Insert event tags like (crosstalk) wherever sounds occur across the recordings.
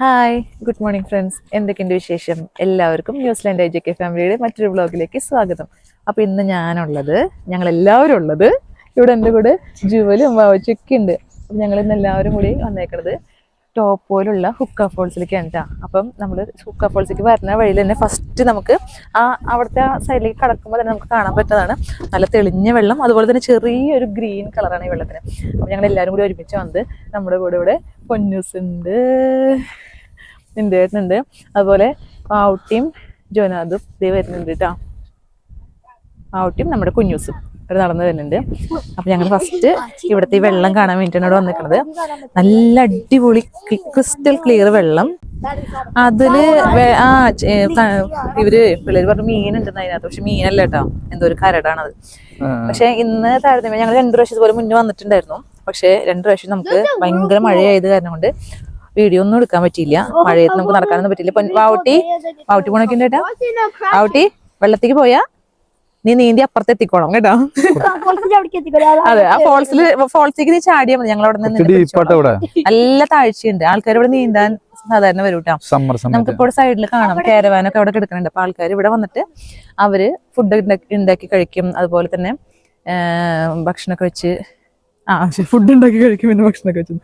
Hi good morning friends എന്തൊക്കെയുണ്ട് വിശേഷം? എല്ലാവർക്കും ന്യൂസിലാൻഡ് ഐ ജെ കെ ഫാമിലിയുടെ മറ്റൊരു വ്ളോഗിലേക്ക് സ്വാഗതം. അപ്പോൾ ഇന്ന് ഞാനുള്ളത് ഞങ്ങൾ എല്ലാവരും ഉള്ളത് ഇവിടെ എന്റെ കൂടെ ജുവലും വാവച്ചൊക്കെ ഉണ്ട് അപ്പം ഞങ്ങൾ ഇന്ന് എല്ലാവരും കൂടി വന്നേക്കണത് ടോപ്പ് പോലുള്ള ഹുക്ക ഫോൾസിലേക്കാണ് കേട്ടോ അപ്പം നമ്മൾ ഹുക്ക ഫോൾസിലേക്ക് വരുന്ന വഴിയിൽ തന്നെ ഫസ്റ്റ് നമുക്ക് ആ അവിടുത്തെ ആ സൈഡിലേക്ക് കടക്കുമ്പോൾ തന്നെ നമുക്ക് കാണാൻ പറ്റുന്നതാണ്. നല്ല തെളിഞ്ഞ വെള്ളം അതുപോലെ തന്നെ ചെറിയൊരു ഗ്രീൻ കളറാണ് ഈ വെള്ളത്തിന്. അപ്പം ഞങ്ങൾ എല്ലാവരും കൂടി ഒരുമിച്ച് വന്ന് നമ്മുടെ കൂടെ ഇവിടെ പൊന്നൂസ് ഉണ്ട് ഉണ്ട് അതുപോലെ പാവുട്ടിയും ജോനാദും ഇതേ വരുന്നുണ്ട് കേട്ടോ പാവുട്ടിയും നമ്മുടെ കുഞ്ഞൂസും. ഇവിടെ നടന്നു വരുന്നുണ്ട്. അപ്പൊ ഞങ്ങൾ ഫസ്റ്റ് ഇവിടുത്തെ ഈ വെള്ളം കാണാൻ വേണ്ടിയിട്ടാണ് ഇവിടെ വന്നിരിക്കുന്നത് നല്ല അടിപൊളി ക്രിസ്റ്റൽ ക്ലിയർ വെള്ളം. അതിൽ ആ ഇവർ പിള്ളേര് പറഞ്ഞു മീനുണ്ടെന്ന് അതിനകത്ത്. പക്ഷെ മീനല്ല കേട്ടോ. എന്തോ ഒരു കരടാണത്. പക്ഷെ ഇന്ന് താരതമ്യം ഞങ്ങൾ രണ്ടു പ്രാവശ്യം പോലെ മുന്നേ വന്നിട്ടുണ്ടായിരുന്നു. പക്ഷെ രണ്ടു പ്രാവശ്യം നമുക്ക് ഭയങ്കര മഴയായത് കാരണം കൊണ്ട് വീഡിയോ ഒന്നും എടുക്കാൻ പറ്റിയില്ല. മഴയത്ത് നമുക്ക് നടക്കാനൊന്നും പറ്റില്ല വാവട്ടി? വാവുട്ടി പോണൊക്കെ ഉണ്ട് കേട്ടോ വാവുട്ടി വെള്ളത്തേക്ക് പോയാ? നീ നീന്തി അപ്പുറത്ത് എത്തിക്കോളാം കേട്ടോ അതെ ആ ഫോൾസിൽ ഫോൾസിലേക്ക് നീ ചാടിയാ മതി. ഞങ്ങൾ അവിടെ നിന്ന് നല്ല താഴ്ചയുണ്ട്. ആൾക്കാർ ഇവിടെ നീന്താൻ സാധാരണ വരും കേട്ടോ നമുക്കിപ്പോൾ സൈഡിൽ കാണാം. കേരവാനൊക്കെ അവിടെ കിടക്കുന്നുണ്ട്. അപ്പൊ ആൾക്കാർ ഇവിടെ വന്നിട്ട് അവർ ഫുഡ് ഉണ്ടാക്കി കഴിക്കും. അതുപോലെ തന്നെ ഭക്ഷണൊക്കെ ഭക്ഷണമൊക്കെ വെച്ച് ആ ഫുഡ് ഉണ്ടാക്കി കഴിക്കും പിന്നെ ഭക്ഷണമൊക്കെ വെച്ച്.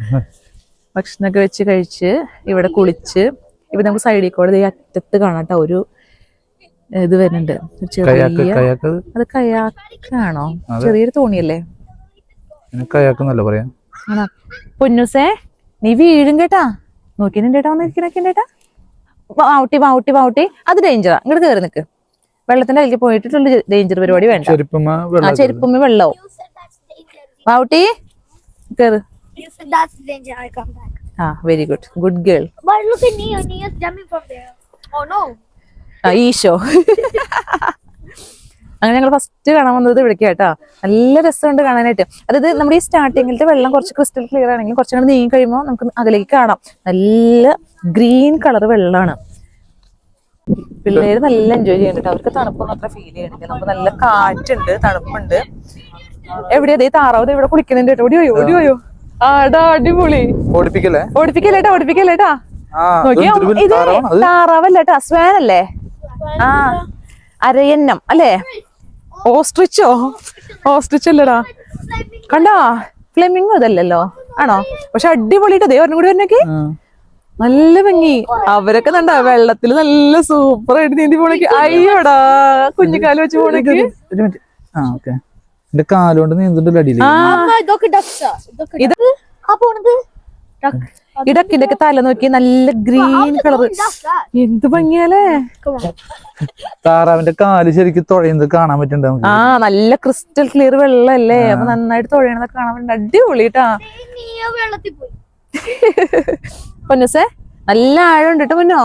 ഭക്ഷണമൊക്കെ വെച്ച് കഴിച്ച് ഇവിടെ കുളിച്ച് ഇവിടെ നമുക്ക് സൈഡിൽ കൂടെ ദേ അറ്റത്ത് കാണാം കേട്ടോ ഒരു ഇത് വരുന്നുണ്ട്. ചെറിയ അത് കയാക്കാണോ ചെറിയൊരു തോണിയല്ലേ? കയാക്ക് എന്നല്ല പറയാ? പൊന്നൂസേ നീ വീഴും കേട്ടാ. നോക്കിനും കേട്ടാ വന്നിരിക്കണൊക്കെ കേട്ടാ വാവുട്ടി വാവുട്ടി വാവുട്ടി അത് ഡേഞ്ചറാ ഇങ്ങോട്ട് കയറി നിക്ക്. വെള്ളത്തിന്റെ അതിലേക്ക് പോയിട്ടുള്ള ഡേഞ്ചർ പരിപാടി വേണ്ട. ചെരുപ്പമ്മ ആ വെള്ളം ചെരുപ്പുമ്മ വെള്ളവും. വാവുട്ടി back. ആ very good good girl Isho. അങ്ങനെ ഞങ്ങൾ ഫസ്റ്റ് കാണാൻ വന്നത് ഇവിടേക്ക് കേട്ടോ നല്ല രസമുണ്ട് കാണാനായിട്ട്. അതായത് നമ്മുടെ ഈ സ്റ്റാർട്ടിങ്ങിലത്തെ വെള്ളം കുറച്ച് ക്രിസ്റ്റൽ ക്ലിയർ ആണെങ്കിലും കുറച്ചും കൂടെ നീങ്ങി കഴിയുമ്പോൾ നമുക്ക് അതിലേക്ക് കാണാം. നല്ല ഗ്രീൻ കളർ വെള്ളമാണ് പിള്ളേര് നല്ല എൻജോയ് ചെയ്യുന്നുണ്ട്. അവർക്ക് തണുപ്പൊന്നും അത്ര ഫീൽ ചെയ്യുന്നുണ്ട് നമുക്ക് നല്ല കാറ്റുണ്ട് തണുപ്പുണ്ട്. എവിടെയാ? ദേ താറാവ് ഇവിടെ കുളിക്കുന്നുണ്ട് കേട്ടോ. ഓടിയോ ഓടിയോ ആടാ അടിപൊളി. ഓടിപ്പിക്കല്ലേ? ഓടിപ്പിക്കല്ലേട്ടാ ഓടിപ്പിക്കല്ലേട്ടാ നോക്കിയോ ഇത് താറാവല്ലേട്ടാ സ്വാൻ അല്ലേ ആ അരയന്നം അല്ലേ? ഓസ്ട്രിച്ചോ? ഓസ്ട്രിച്ച് അല്ലടാ. കണ്ടോ? ഫ്ലെമിംഗോ ഇതല്ലല്ലോ. ആണോ? പക്ഷെ അടിപൊളിയിട്ട് ദേ ഒരെണ്ണം കൂടി വരണേക്ക്. നല്ല ഭംഗി. അവരൊക്കെ കണ്ട വെള്ളത്തിൽ നല്ല സൂപ്പർ ആയിട്ട് നീന്തി പോണേക്ക്. അയ്യോടാ കുഞ്ഞിക്കാൽ വെച്ച് പോണേക്ക്. ഒരു മിനിറ്റ് ആ ഓക്കെ. എന്റെ കാലുകൊണ്ട് ഇത് ആ പോണത്? ഇടക്കിന്റെ ഒക്കെ തല നോക്കി നല്ല ഗ്രീൻ കളർ എന്ത് ഭംഗിയല്ലേ താറാവിന്റെ കാൽ ശരിക്കും തുഴയുന്നത് കാണാൻ പറ്റുന്നുണ്ട് നമുക്ക്. ആ നല്ല ക്രിസ്റ്റൽ ക്ലിയർ വെള്ളല്ലേ? അപ്പൊ നന്നായിട്ട് തുഴയണത് കാണാൻ വേണ്ടി അടിപൊളിട്ടാ നീയോ വെള്ളത്തിൽ പോയി. (laughs) പൊന്നസേ നല്ല ആഴം കേട്ടോ പൊന്നോ.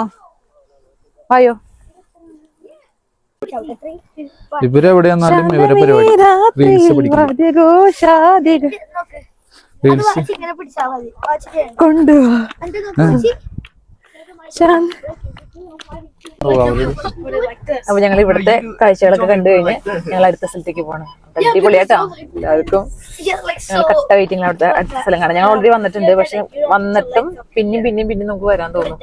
വായോ. ഇവരെവിടെയാന്നാലും ഇവരെ പരിപാടി. റീൽസ്. അപ്പൊ ഞങ്ങൾ ഇവിടുത്തെ കാഴ്ചകളൊക്കെ കണ്ടു കഴിഞ്ഞ് ഞങ്ങൾ അടുത്ത സ്ഥലത്തേക്ക് പോകണം അടിപൊളിയാട്ടോ എല്ലാവർക്കും ഞങ്ങൾ കട്ട വെയിറ്റിംഗ് അവിടുത്തെ അടുത്ത സ്ഥലം കാണാം. ഞങ്ങൾ ഓൾറെഡി വന്നിട്ടുണ്ട്. പക്ഷെ വന്നിട്ടും പിന്നെയും പിന്നെയും പിന്നെയും നമുക്ക് വരാൻ തോന്നും.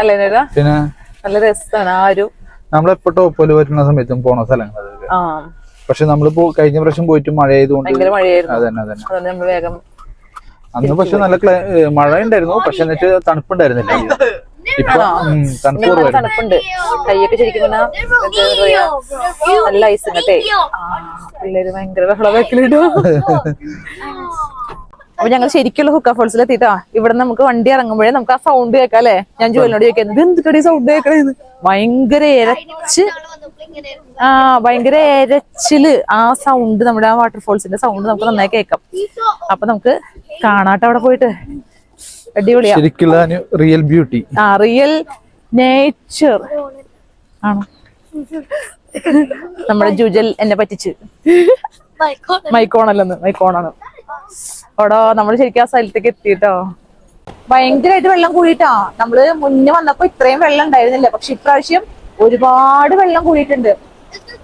അല്ലേ നേരാ പിന്നെ? നല്ല രസമാണ് ആ ഒരു നമ്മളെപ്പോ ടോപ്പോൽ വരുന്ന സമയത്തും പോണ സ്ഥലങ്ങൾ. ആ. പക്ഷെ നമ്മളിപ്പോ കഴിഞ്ഞ പ്രാവശ്യം പോയിട്ട് മഴ ആയതുകൊണ്ട് അതന്നെ അതന്നെ. അതുകൊണ്ട് നമ്മൾ വേഗം അന്ന് പക്ഷെ നല്ല ക്ലൈ- മഴ ഉണ്ടായിരുന്നു പക്ഷെ എന്നിട്ട് തണുപ്പുണ്ടായിരുന്നില്ല. ഇപ്പൊ തണുപ്പ് തണുപ്പുണ്ട്. കയ്യൊക്കെ ശരിക്കും നല്ല ഐസ് ഇങ്ങട്ടെ. പിള്ളേര് ഭയങ്കര ബഹളം വെക്കലിട്ടോ (laughs) അപ്പൊ ഞങ്ങൾ ശരിക്കുള്ള ഹുക്ക ഫോൾസിൽ എത്തിയിട്ടാ ഇവിടെ നമുക്ക് വണ്ടി ഇറങ്ങുമ്പോഴേ നമുക്ക് ആ സൗണ്ട് കേൾക്കാം അല്ലെ? ഞാൻ ജോലിനോട് ചോദിക്കുന്നത് ഇത് എന്തിട്ടടി സൗണ്ട് കേൾക്കണേന്ന്? ഭയങ്കര ഇരച്ച് ആ ഭയങ്കര ഇരച്ചിൽ ആ സൗണ്ട് നമ്മുടെ ആ വാട്ടർഫോൾസിന്റെ സൗണ്ട് നമുക്ക് നന്നായി കേൾക്കാം. അപ്പൊ നമുക്ക് കാണാട്ടോ അവിടെ പോയിട്ട്. അടിപൊളിയാ. ശരിക്കുള്ള റിയൽ ബ്യൂട്ടി ആ റിയൽ നേച്ചർ ആണോ? നമ്മുടെ ജുജൽ എന്നെ പറ്റിച്ച്. മൈക്കോണല്ലെന്ന് മൈക്കോണാണ്. അവിടെ നമ്മൾ ശരിക്കും ആ സ്ഥലത്തേക്ക് എത്തിട്ടോ ഭയങ്കരമായിട്ട് വെള്ളം കൂടിയിട്ടാ. നമ്മൾ മുന്നേ വന്നപ്പോ ഇത്രയും വെള്ളം ഉണ്ടായിരുന്നില്ല. പക്ഷെ ഇപ്രാവശ്യം ഒരുപാട് വെള്ളം കൂടിയിട്ടുണ്ട്.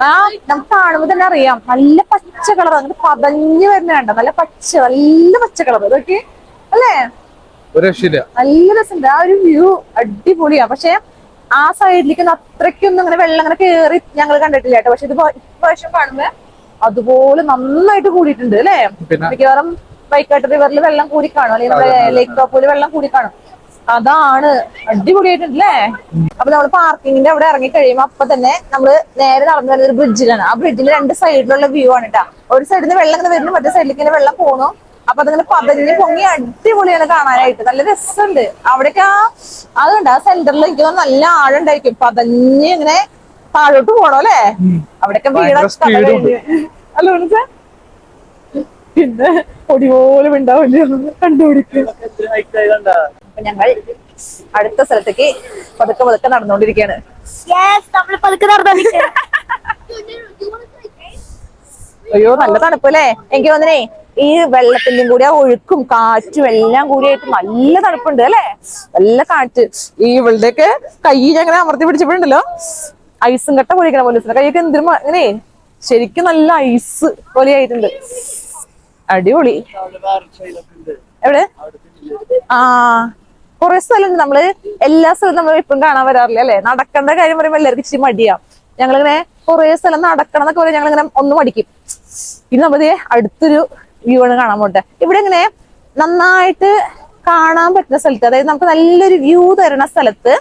ആ നമുക്ക് കാണുമ്പോ തന്നെ അറിയാം. നല്ല പച്ച കളർ. അങ്ങനെ പതഞ്ഞു വരുന്ന കണ്ട? നല്ല പച്ച നല്ല പച്ച കളർ. ഇതൊക്കെ അല്ലേ? നല്ല രസമുണ്ട്. ആ ഒരു വ്യൂ അടിപൊളിയാ. പക്ഷെ ആ സൈഡിലേക്ക് അത്രയ്ക്കൊന്നും അങ്ങനെ വെള്ളം അങ്ങനെ കേറി ഞങ്ങൾ കണ്ടിട്ടില്ല കേട്ടോ. പക്ഷെ ഇത് ഇപ്രാവശ്യം കാണുമ്പോ അതുപോലെ നന്നായിട്ട് കൂടിയിട്ടുണ്ട് അല്ലേ? മിക്കവാറും വൈക്കാട്ട് റിവറിൽ വെള്ളം കൂടി കാണും. അല്ലെങ്കിൽ നമ്മുടെ ലേക്ക് ടോപ്പിൽ വെള്ളം കൂടി കാണും. അതാണ് അടിപൊളിയായിട്ടുണ്ട് അല്ലേ? അപ്പൊ നമ്മൾ പാർക്കിങ്ങിന്റെ അവിടെ ഇറങ്ങി കഴിയുമ്പോ അപ്പൊ തന്നെ നമ്മൾ നേരെ നടന്നു വരുന്ന ഒരു ബ്രിഡ്ജിലാണ് ആ ബ്രിഡ്ജിന്റെ രണ്ട് സൈഡിലുള്ള വ്യൂ ആണ് കേട്ടോ ഒരു സൈഡിൽ നിന്ന് വെള്ളം ഇങ്ങനെ വരുന്നു മറ്റേ സൈഡിലേക്ക് ഇങ്ങനെ വെള്ളം പോണു. അപ്പൊ അതിങ്ങനെ പതഞ്ഞ് പൊങ്ങി അടിപൊളിയാണ് കാണാനായിട്ട്. നല്ല രസമുണ്ട്. അവിടേക്ക് ആ അതുണ്ട്. ആ സെന്ററിൽ എനിക്ക് നല്ല ആഴം ഉണ്ടായിരിക്കും. പതഞ്ഞ് ഇങ്ങനെ താഴോട്ട് പോണോ അല്ലേ? വീടൊക്കെ ഉണ്ട്. അല്ല വിളിച്ചേ? പിന്നെ പൊടി പോലും ഉണ്ടാവില്ല കണ്ടുപിടിക്കും. അപ്പൊ ഞങ്ങൾ അടുത്ത സ്ഥലത്തേക്ക് പതുക്കെ പതുക്കെ നടന്നുകൊണ്ടിരിക്കുകയാണ്. യെസ് നമ്മൾ പതുക്കെ അയ്യോ നല്ല തണുപ്പ് അല്ലേ? എനിക്ക് തോന്നണേ ഈ വെള്ളത്തിന്റെയും കൂടി ആ ഒഴുക്കും കാറ്റും എല്ലാം കൂടി ആയിട്ട് നല്ല തണുപ്പുണ്ട് അല്ലേ? നല്ല കാറ്റ്. ഈ ഇവളുടെയൊക്കെ കൈ ഞങ്ങനെ അമർത്തി പിടിച്ചപ്പോഴുണ്ടല്ലോ. ഐസും കട്ട പൊളിക്കണ പോലെ കൈയൊക്കെ എന്തിരുമ അങ്ങനെ ശരിക്കും നല്ല ഐസ് പോലെ ആയിട്ടുണ്ട്. അടിപൊളി. എവിടെ? ആ കുറെ സ്ഥലമുണ്ട്. നമ്മൾ എല്ലാ സ്ഥലവും നമ്മൾ ഇപ്പം കാണാൻ വരാറില്ല അല്ലെ? നടക്കേണ്ട കാര്യം പറയുമ്പോൾ എല്ലാവർക്കും ഇച്ചിരി മടിയാ. ഞങ്ങളിങ്ങനെ കുറെ സ്ഥലം നടക്കണം എന്നൊക്കെ പറയും ഞങ്ങളിങ്ങനെ ഒന്ന് മടിക്കും. ഇനി നമ്മൾ ദേ അടുത്തൊരു വ്യൂ ആണ് കാണാൻ പോട്ടെ. ഇവിടെ ഇങ്ങനെ നന്നായിട്ട് കാണാൻ പറ്റുന്ന സ്ഥലത്ത് അതായത് നമുക്ക് നല്ലൊരു വ്യൂ തരുന്ന സ്ഥലത്ത്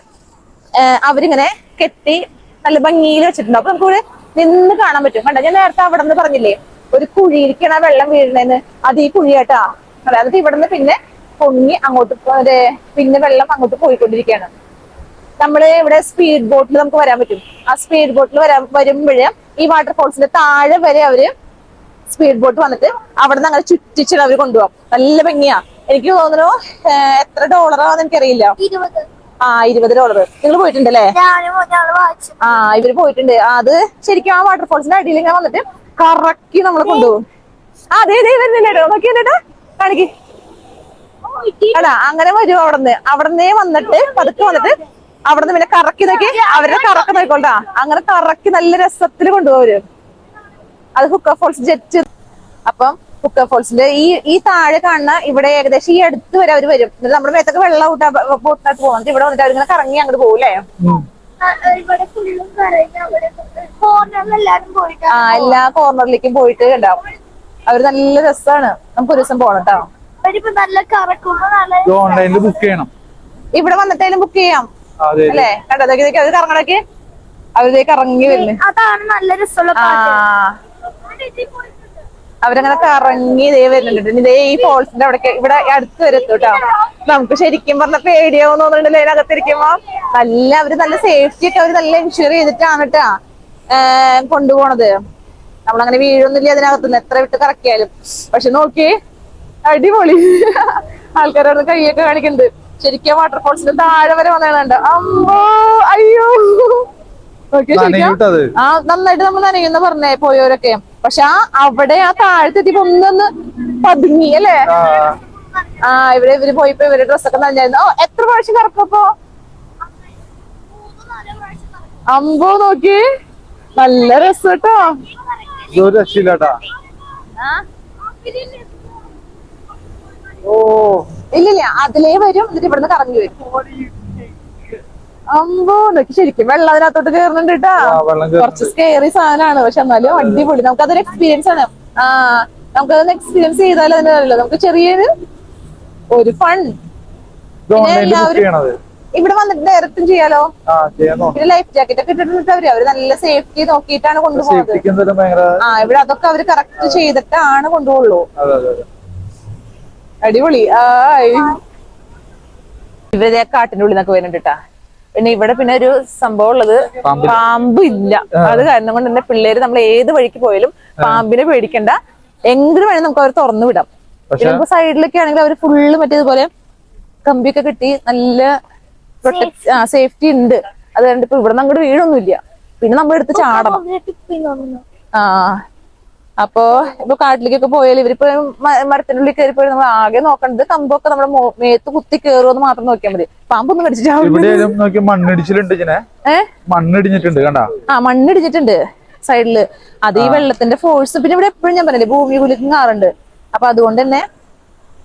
അവരിങ്ങനെ കെട്ടി നല്ല ഭംഗിയിൽ വെച്ചിട്ടുണ്ട്. അപ്പൊ നമുക്ക് ഇവിടെ നിന്ന് കാണാൻ പറ്റും. കണ്ട? ഞാൻ നേരത്തെ അവിടെ നിന്ന് പറഞ്ഞില്ലേ ഒരു കുഴിയിരിക്കണ വെള്ളം വീഴുന്നതിന് അത് ഈ കുഴിയായിട്ടാ. അതായത് ഇവിടെ നിന്ന് പിന്നെ പൊങ്ങി അങ്ങോട്ട് പിന്നെ വെള്ളം അങ്ങോട്ട് പോയിക്കൊണ്ടിരിക്കുകയാണ്. നമ്മൾ ഇവിടെ സ്പീഡ് ബോട്ടിൽ നമുക്ക് വരാൻ പറ്റും. ആ സ്പീഡ് ബോട്ടിൽ വരാൻ വരുമ്പോഴേ ഈ വാട്ടർഫോൾസിന്റെ താഴെ വരെ അവർ സ്പീഡ് ബോട്ട് വന്നിട്ട് അവിടെ നിന്ന് അങ്ങനെ ചുറ്റിച്ചിട്ട് അവർ കൊണ്ടുപോകാം നല്ല ഭംഗിയാ. എനിക്ക് തോന്നുന്നു എത്ര ഡോളറാന്ന് എനിക്കറിയില്ല. ആ ഇരുപത് ഡോളർ നിങ്ങൾ പോയിട്ടുണ്ടല്ലേ? ആ ഇവർ പോയിട്ടുണ്ട്. അത് ശരിക്കും ആ വാട്ടർഫോൾസിന്റെ അടിയിൽ ഇങ്ങനെ വന്നിട്ട് കറക്കി നമ്മളെ കൊണ്ടുപോകും. ആ അതെ വരുന്നില്ലേട്ടോ നോക്കിയാ കാണിക്ക്. അടാ അങ്ങനെ വരും അവിടുന്ന്. അവിടുന്ന് വന്നിട്ട് പതുക്കെ വന്നിട്ട് അവിടുന്ന് പിന്നെ കറക്കി നോക്കി. അവരുടെ കറക്കി നോക്കോണ്ടാ അങ്ങനെ കറക്കി നല്ല രസത്തിൽ കൊണ്ടുപോകും അത് ഹുക്ക ഫോൾസ് ജെറ്റ് അപ്പം ഹുക്ക ഫോൾസിന്റെ ഈ ഈ താഴെ കാണുന്ന ഇവിടെ ഏകദേശം ഈ അടുത്ത് വരെ അവർ വരും. എന്നിട്ട് നമ്മുടെ മേത്തൊക്കെ വെള്ളം ഊട്ടാ ബോട്ടിനകത്ത് പോകുന്നത് ഇവിടെ വന്നിട്ട് അവരിങ്ങനെ കറങ്ങി അങ്ങോട്ട് പോകൂലേ ഇവിടെ ഫുള്ളും കറങ്ങി അവിടെ കോർണറിൽ പോയിട്ട് ആ എല്ലാ കോർണറിലേക്കും പോയിട്ട് ഉണ്ടാവും അവർ നല്ല രസമാണ് നമുക്ക് ഒരു ദിവസം പോണം കേട്ടോ നല്ല കറക്കുമ്പോ നല്ല ഓൺലൈനിൽ ബുക്ക് ചെയ്യണം. ഇവിടെ വന്നിട്ടേലും ബുക്ക് ചെയ്യാം. അതെ അല്ലേ? കണ്ടോ? അവർ കറങ്ങണൊക്കെ? അവരിലേക്ക് ഇറങ്ങി വരുന്നു അതാണ് നല്ല രസമുള്ള ആ. അവരങ്ങനെ കറങ്ങി ദേ വരുന്നുണ്ട്. ഇനി ദേ ഈ ഫോൾസിന്റെ അവിടെ ഇവിടെ അടുത്ത് വരെ എത്തും കേട്ടോ നമുക്ക് ശരിക്കും പറഞ്ഞ പേടിയാവും തോന്നുന്നുണ്ടല്ലോ അതിനകത്തിരിക്കുമ്പോ. നല്ല അവർ നല്ല സേഫ്റ്റി ഒക്കെ അവർ നല്ല ഇൻഷുർ ചെയ്തിട്ടാണ് കേട്ടാ കൊണ്ടുപോണത്. നമ്മളങ്ങനെ വീഴൊന്നുമില്ല അതിനകത്തുനിന്ന്. എത്ര വിട്ട് കറക്കിയാലും. പക്ഷെ നോക്കി അടിപൊളി. ആൾക്കാരോട് കൈയൊക്കെ കാണിക്കുന്നുണ്ട്. ശരിക്കും വാട്ടർഫോൾസിന്റെ താഴെ വരെ വന്നേണ്ട അമ്മോ അയ്യോ. ആ നന്നായിട്ട് നമ്മൾ നനയുന്ന പറഞ്ഞേ പോയവരൊക്കെ. പക്ഷെ ആ അവിടെ ആ താഴത്തെത്തിയപ്പോ ഒന്നൊന്ന് പതുങ്ങി അല്ലേ? ആ. ഇവിടെ ഇവർ പോയിപ്പോ ഇവർ ഡ്രസ്സൊക്കെ നനഞ്ഞായിരുന്നു. ഓ എത്ര പ്രാവശ്യം കറക്കപ്പോ? അമ്പോ നോക്കി. നല്ല രസം കേട്ടോ. ഇതൊരു രക്ഷയില്ലാട്ടാ ഓ. ഇല്ലില്ല അതിലേ വരും എന്നിട്ട് ഇവിടുന്ന് കറങ്ങി വരും. അമ്പോ ശരിക്കും വെള്ളം അതിനകത്തോട്ട് കേറുന്നുണ്ട് കേട്ടാ ആ, വെള്ളം കുറച്ച് സ്കേറി സാധനമാണ്. പക്ഷെ എന്നാലും അടിപൊളി. നമുക്ക് അതൊരു എക്സ്പീരിയൻസ് ആണ്. ആ നമുക്കതൊന്ന് എക്സ്പീരിയൻസ് ചെയ്താൽ അതിന് അറിയില്ല നമുക്ക് ചെറിയൊരു ഒരു ഫൺ എല്ലാവരും- ഇവിടെ വന്നിട്ട് ഡയറക്റ്റും ചെയ്യാലോ? പിന്നെ ലൈഫ് ജാക്കറ്റ് ഒക്കെ ഇട്ടിട്ട് അവർ. അവർ നല്ല സേഫ്റ്റി നോക്കിയിട്ടാണ് കൊണ്ടുപോകുന്നത് ആ ഇവിടെ അതൊക്കെ അവർ കറക്റ്റ് ചെയ്തിട്ടാണ് കൊണ്ടുപോകുള്ളൂ അതെ അതെ അതെ. അടിപൊളി. ആ ഇവരെ കാട്ടിന്റെ ഉള്ളിൽ നിന്നൊക്കെ വരുന്നുണ്ട് ട്ടാ. പിന്നെ ഇവിടെ പിന്നെ ഒരു സംഭവം ഉള്ളത്. പാമ്പ് ഇല്ല അത് കാരണം കൊണ്ട് തന്നെ പിള്ളേര് നമ്മൾ ഏത് വഴിക്ക് പോയാലും പാമ്പിനെ പേടിക്കണ്ട. എങ്കിലും വേണം നമുക്ക് അവർ തുറന്നു വിടാം. പിന്നെ നമുക്ക് സൈഡിലൊക്കെ ആണെങ്കിൽ അവർ ഫുള്ള് മറ്റേതുപോലെ കമ്പിയൊക്കെ കെട്ടി നല്ല പ്രൊട്ടക്ട് ആ സേഫ്റ്റി ഉണ്ട്. അത് കണ്ടിപ്പോ ഇവിടെ നിന്ന് അങ്ങോട്ട് വീഴൊന്നുമില്ല. പിന്നെ നമ്മൾ എടുത്ത് ചാടണം. ആ. അപ്പോ ഇപ്പൊ കാട്ടിലേക്കൊക്കെ പോയാൽ ഇവരിപ്പോ ഉള്ളിൽ മരത്തിനുള്ളിൽ പോയാൽ നമ്മൾ ആകെ നോക്കേണ്ടത് കമ്പൊക്കെ നമ്മുടെ മേത്ത് കുത്തി കയറുമെന്ന് മാത്രം നോക്കിയാൽ മതി. പാമ്പൊന്നും കടിച്ചിട്ടാവും മണ്ണിടിച്ചിട്ടുണ്ട് മണ്ണിടിഞ്ഞിട്ടുണ്ട് കണ്ടാ? ആ മണ്ണിടിച്ചിട്ടുണ്ട് സൈഡിൽ. അത് ഈ വെള്ളത്തിന്റെ ഫോഴ്സ് പിന്നെ ഇവിടെ എപ്പോഴും ഞാൻ പറഞ്ഞില്ലേ ഭൂമി കുലുങ്ങാറുണ്ട് അപ്പൊ അതുകൊണ്ട് തന്നെ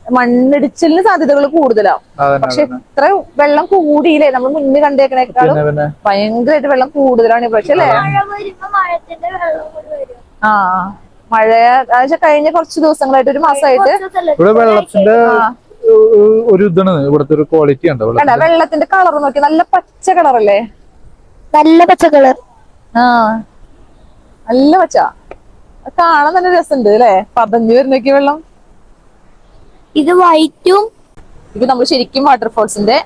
മണ്ണിടിച്ചിലിന് സാധ്യതകൾ കൂടുതലാവും പക്ഷെ ഇത്ര വെള്ളം കൂടിയില്ലേ നമ്മൾ മുന്നേ കണ്ടേക്കണേക്കാളും ഭയങ്കരമായിട്ട് വെള്ളം കൂടുതലാണ് പക്ഷെ അല്ലേ? മഴ വരുമ്പോ മഴത്തിന്റെ വെള്ളം കൂടി വരും. ആ. മഴ അതായത് കഴിഞ്ഞ കുറച്ച് ദിവസങ്ങളായിട്ട് ഒരു മാസമായിട്ട് ഇവിടെ വെള്ളത്തിന്റെ ഒരു ഇതാണ്. ഇവിടുത്തെ ഒരു ക്വാളിറ്റി ഉണ്ട് കണ്ട? വെള്ളത്തിന്റെ കളർ നോക്കി. നല്ല പച്ച കളർ അല്ലേ? നല്ല പച്ച കളർ ആ. നല്ല പച്ച. കാണാൻ തന്നെ രസമുണ്ട് അല്ലേ? പതഞ്ഞു വരുന്നൊക്കെ വെള്ളം. ഇത് വൈറ്റും ഇത് നമ്മൾ ശരിക്കും വാട്ടർഫോൾസിന്റെ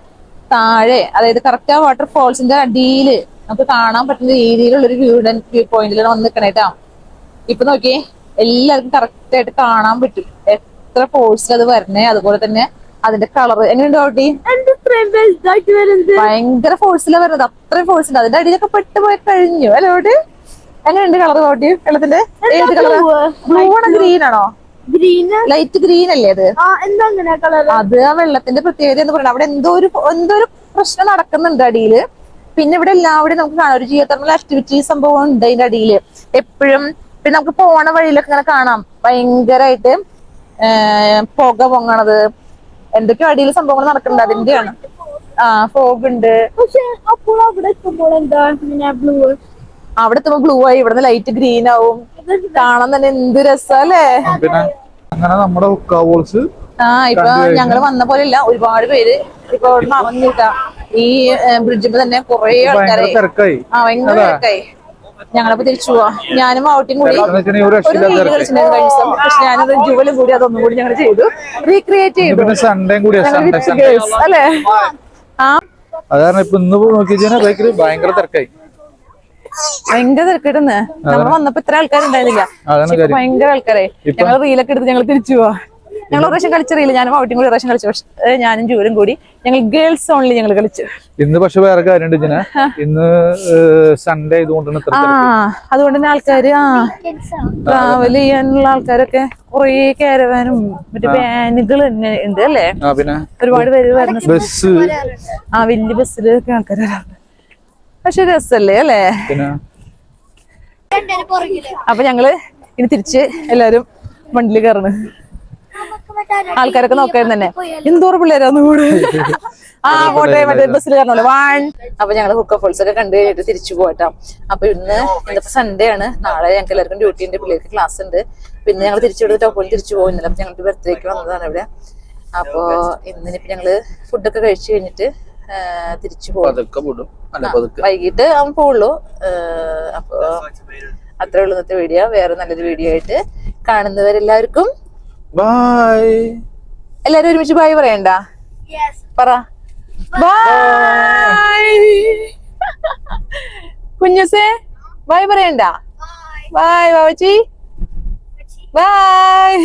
താഴെ അതായത് കറക്റ്റ് ആ വാട്ടർഫോൾസിന്റെ അടിയിൽ നമുക്ക് കാണാൻ പറ്റുന്ന രീതിയിലുള്ള ഒരു വ്യൂ വ്യൂ പോയിന്റിലാണ് വന്ന് നിൽക്കണേട്ടാ ഇപ്പൊ നോക്കി എല്ലാവർക്കും കറക്റ്റ് ആയിട്ട് കാണാൻ പറ്റും. എത്ര ഫോഴ്സിൽ അത് വരണേ അതുപോലെ തന്നെ അതിന്റെ കളർ എങ്ങനെയുണ്ട് ഓട്ടി ഭയങ്കര ഫോഴ്സിലാണ് വരുന്നത് അത്രയും ഫോഴ്സ് ഉണ്ട്. അതിന്റെ അടിയിലൊക്കെ പെട്ട് പോയി കഴിഞ്ഞു. അല്ലേ ഓട്ടി എങ്ങനെയുണ്ട് കളർ ഓട്ടി വെള്ളത്തിന്റെ? ഏത് കളർ ബ്ലൂ ആണോ ഗ്രീൻ ആണോ? ലൈറ്റ് ഗ്രീൻ അല്ലേ അത്? അത് ആ വെള്ളത്തിന്റെ പ്രത്യേകത എന്ന് പറയുന്നത്. അവിടെ എന്തോ ഒരു എന്തോ ഒരു പ്രശ്നം നടക്കുന്നുണ്ട് അടിയിൽ പിന്നെ ഇവിടെ എല്ലാവരും നമുക്ക് കാണാം. ഒരു ജിയോ തെർമൽ ആക്ടിവിറ്റി സംഭവം ഉണ്ട് അതിന്റെ അടിയിൽ എപ്പോഴും പിന്നെ നമുക്ക് പോണ വഴിയിലൊക്കെ ഇങ്ങനെ കാണാം. ഭയങ്കരമായിട്ട് പുക പൊങ്ങണത്. എന്തൊക്കെയോ അടിയിൽ സംഭവങ്ങൾ നടക്കുന്നുണ്ട് അതിന്റെയാണ്. ആ ഫോഗ് ഉണ്ട്. പക്ഷെ അപ്പോൾ അവിടെ എത്തുമ്പോൾ എന്താ? ഇങ്ങനെ ബ്ലൂ അവിടെ എത്തുമ്പോ ബ്ലൂ ആയി. ഇവിടുന്ന് ലൈറ്റ് ഗ്രീൻ ആവും. കാണാൻ തന്നെ എന്ത് രസല്ലേ പിന്നെ അങ്ങനെ നമ്മുടെ ഹുക്കാവോൾസ് ആ ഇപ്പൊ ഞങ്ങൾ വന്ന പോലെ ഇല്ല. ഒരുപാട് പേര് ഇപ്പൊ അവിടെ നിന്ന് അറിഞ്ഞിട്ടാ ഈ ബ്രിഡ്ജിൽ തന്നെ കൊറേ ആൾക്കാരെ. ആ ഭയങ്കര തിരക്കായി. ഞങ്ങളപ്പോ തിരിച്ചു പോവാ. ഞാനും ഔട്ടിങ് കൂടി. ഒരു ഒരു രക്ഷയില്ലാത്ത റീൽ തിരക്കായി കളിച്ചിട്ടുണ്ടായിരുന്നു കഴിഞ്ഞ ദിവസം പക്ഷെ ഞാനത് ജുവലും കൂടി അതൊന്നും കൂടി ഞങ്ങൾ ചെയ്തു. റീക്രിയേറ്റ് ചെയ്തു. അല്ലേ? ആ. അത് കാരണം ഇപ്പൊ ഇന്ന് നോക്കി കഴിഞ്ഞാൽ ബൈക്കിൽ ഭയങ്കര തിരക്കായി. ഭയങ്കര വന്നപ്പോ ഇത്ര ആൾക്കാരുണ്ടായിരുന്നില്ല. ഭയങ്കര ആൾക്കാരെ ഞങ്ങൾ റീലൊക്കെ എടുത്ത് ഞങ്ങൾ തിരിച്ചു പോവാ. ഞങ്ങൾ റേഷൻ പ്രാവശ്യം കളിച്ച റീൽ ഞാനും ഔട്ടിംഗ് കൂടി റേഷൻ പ്രാവശ്യം കളിച്ചു. പക്ഷെ ഞാനും ജൂലും കൂടി ഞങ്ങൾ ഗേൾസ് ഓൺലി ഞങ്ങൾ കളിച്ചു. ഇന്ന് പക്ഷെ വേറെ കാര്യമുണ്ട് ഇങ്ങനെ ഇന്ന് സൺഡേ ഇത്ര ആ അതുകൊണ്ട് തന്നെ ആൾക്കാർ ആ ട്രാവൽ ചെയ്യാനുള്ള ആൾക്കാരൊക്കെ കൊറേ കാരവാനും മറ്റേ വാനുകൾ തന്നെ ഉണ്ട് അല്ലേ? ആ പിന്നെ? ഒരുപാട് പേര് വരുന്ന ബസ്. ആ വലിയ ബസ്സിലൊക്കെ ആൾക്കാർ വരാറുണ്ട്. പക്ഷെ രസല്ലേ അല്ലേ? അപ്പൊ ഞങ്ങൾ ഇനി തിരിച്ച് എല്ലാരും വണ്ടിയിൽ കയറണ്. ആൾക്കാരൊക്കെ നോക്കായിരുന്നു തന്നെ. എന്തോറ പിള്ളേരാന്ന് കൂടെ? (laughs) ആ കോട്ടയം മറ്റേ ബസ്സിൽ കാരണല്ലോ വാൺ. അപ്പൊ ഞങ്ങൾ ഹുക്ക ഫോൾസ് ഒക്കെ കണ്ടു കഴിഞ്ഞിട്ട് തിരിച്ചു പോയിട്ടാ അപ്പൊ ഇന്ന് ഇന്നിപ്പോ സൺഡേ ആണ്. നാളെ ഞങ്ങൾക്ക് എല്ലാവർക്കും ഡ്യൂട്ടി ഉണ്ട്. പിള്ളേർക്ക് ക്ലാസ് ഉണ്ട്. പിന്നെ ഞങ്ങൾ തിരിച്ചു വിടുന്ന ടോപ്പോയിൽ തിരിച്ചു പോകുന്നില്ല അപ്പൊ ഞങ്ങൾക്ക് ബർത്ത്ഡേക്ക് വന്നതാണ് ഇവിടെ. അപ്പോ ഇന്നിപ്പോ ഞങ്ങൾ ഫുഡൊക്കെ കഴിച്ചു കഴിഞ്ഞിട്ട് തിരിച്ചു പോകും വൈകിട്ട് അവൻ പോവുള്ളൂ. അപ്പൊ അത്രേ ഉള്ളൂ ഇന്നത്തെ വീഡിയോ വേറെ നല്ലൊരു വീഡിയോ ആയിട്ട് കാണുന്നവരെല്ലാവർക്കും ബൈ എല്ലാരും ഒരുമിച്ച് ബൈ പറയണ്ട? യെസ് പറ. ബായ് (laughs) കുഞ്ഞുസേ ബായ് പറയണ്ട? ബായ് ബാബച്ചി ബായ്